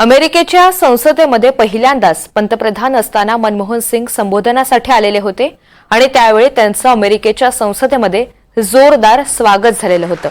अमेरिकेच्या संसदेमध्ये पहिल्यांदाच पंतप्रधान असताना मनमोहन सिंग संबोधनासाठी आलेले होते आणि त्यावेळी त्यांचं अमेरिकेच्या संसदेमध्ये जोरदार स्वागत झालेलं होतं.